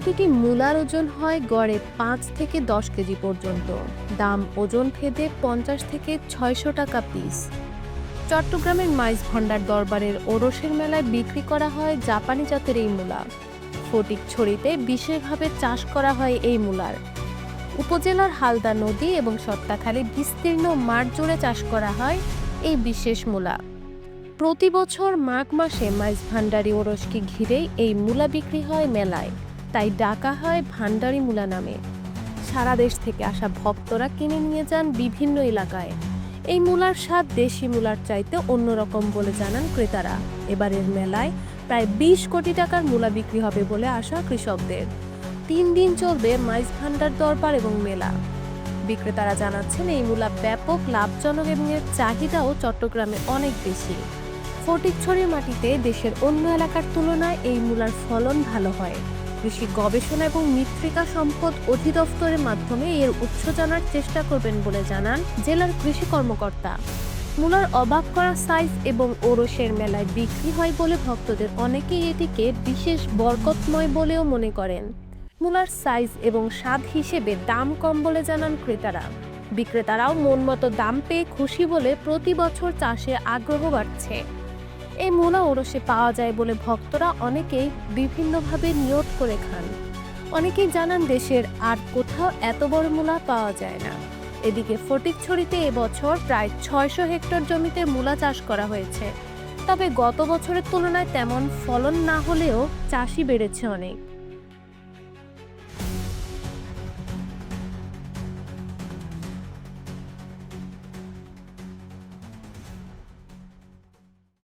প্রতিটি মূলার ওজন হয় গড়ে পাঁচ থেকে দশ কেজি পর্যন্ত। দাম ওজন ভেদে পঞ্চাশ থেকে ছয়শো টাকা পিস চট্টগ্রামের মাইজ ভণ্ডার দরবারের ওরসের মেলায় বিক্রি করা হয় জাপানি জাতের এই মূলা। ফটিকছড়িতে বিশেষভাবে চাষ করা হয় এই মূলার। উপজেলার হালদা নদী এবং সত্তাখালী বিস্তীর্ণ মাঠ জুড়ে চাষ করা হয় এই বিশেষ মূলা। প্রতি বছর মাঘ মাসে মাইজ ভান্ডারি ওরসকে ঘিরেই এই মূলা বিক্রি হয় মেলায়। তাই ডাকা হয় ভান্ডারি মূলা নামে। সারা দেশ থেকে আসা ভক্তরা কিনে নিয়ে যান বিভিন্ন এলাকায়। এই মূলার স্বাদ দেশি মূলার চাইতে অন্যরকম বলে জানান ক্রেতারা। এবারের মেলায় প্রায় বিশ কোটি টাকার মূলা বিক্রি হবে বলে আশা কৃষকদের। তিন দিন চলবে মাইজ ভান্ডার দরবার এবং মেলা। বিক্রেতারা জানাচ্ছেন, এই মূলা ব্যাপক, লাভজনক এবং এর চাহিদাও চট্টগ্রামে অনেক বেশি। ফটিকছড়ির মাটিতে দেশের অন্য এলাকার তুলনায় এই মূলার ফলন ভালো হয়। কৃষি গবেষণা এবং মৃত্তিকা সম্পদ অধিদপ্তরের মাধ্যমে এর উৎস জানার চেষ্টা করবেন বলে জানান জেলার কৃষি কর্মকর্তা। মূলার অবাক করা সাইজ এবং ওরসের মেলায় বিক্রি হয় বলে ভক্তদের অনেকেই এটিকে বিশেষ বরকতময় বলেও মনে করেন। মূলার সাইজ এবং স্বাদ হিসেবে দাম কম বলে জানান ক্রেতারা। বিক্রেতারাও মন মতো দাম পেয়ে খুশি বলে প্রতি বছর চাষে আগ্রহ বাড়ছে। এই মূলা ওরসে পাওয়া যায় বলে ভক্তরা অনেকেই বিভিন্নভাবে নিয়ত করে খান। অনেকেই জানান দেশের আর কোথাও এত বড় মূলা পাওয়া যায় না। এদিকে ফটিকছড়িতে এবছর প্রায় ছয়শো হেক্টর জমিতে মূলা চাষ করা হয়েছে। তবে গত বছরের তুলনায় তেমন ফলন না হলেও চাষি বেড়েছে অনেক।